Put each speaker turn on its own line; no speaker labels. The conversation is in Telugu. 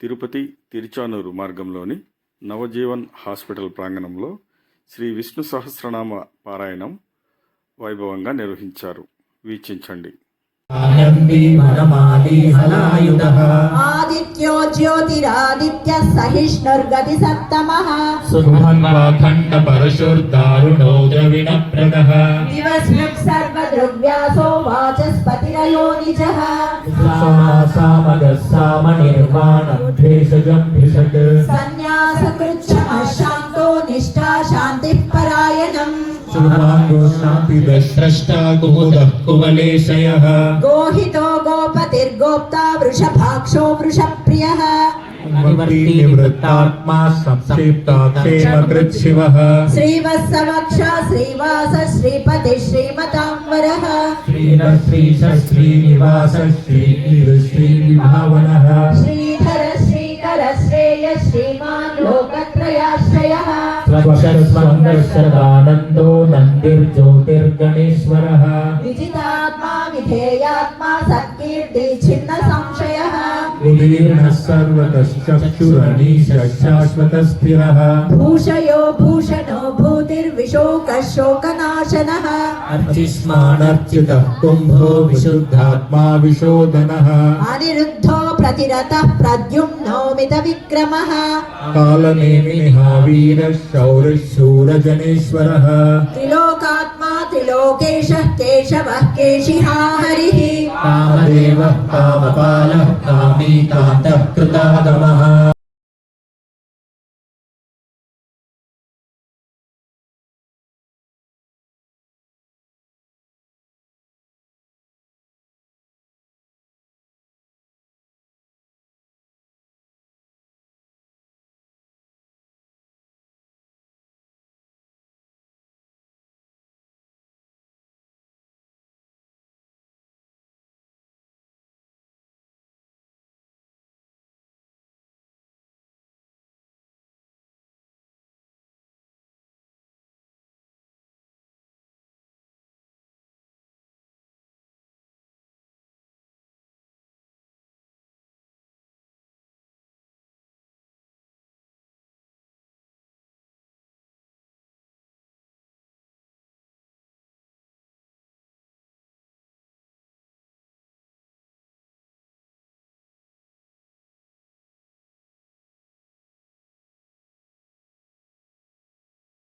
తిరుపతి తిరుచానూరు మార్గంలోని నవజీవన్ హాస్పిటల్ ప్రాంగణంలో శ్రీ విష్ణు సహస్రనామ పారాయణం వైభవంగా నిర్వహించారు. వీక్షించండి.
ఆదిత్యో सामनिर्वाणं भेषजं भिषक्
सन्न्यासकृच्छमशान्तो निष्ठा शान्तिः परायणम्
शुभाङ्गो शान्तिदस्रष्टा कुमुदः कुवलेशयः।
गोहितो गोपतिर्गोप्ता वृषभाक्षो वृषप्रियः।
निवृत्तात्मा संक्षिप्ता क्षेमकृच्छिवः।
श्रीवत्सवक्ष श्रीवास श्रीपतिः श्रीमताम्बरः
श्रीरश्रीश श्रीनिवास श्रीनिरुश्रीविभावनः
श्रीधर श्रीकर श्रेय श्रीमान् लोकत्रयाश्रयः
स्वशस्वङ्गशदानन्दो नन्दिर्ज्योतिर्गणेश्वरः।
विजितात्मा विधेयात्मा सत्कीर्ति छिन्न संशयः।
शाश्वतस्थिरः।
भूषयो भूतिर्विशोकः शोकनाशनः
अर्चिष्मानर्चितः कुम्भो विशुद्धात्मा विशोधनः
अनिरुद्धो प्रतिरतः प्रद्युम्नो मितविक्रमः
कालनेमिनिहावीरः शौरिः शूरजनेश्वरः
त्रिलोकात्मा त्रिलोकेशः केशवः केशिहा हरिः
कामदेवः कामपालः कामी कान्तः कृतागमः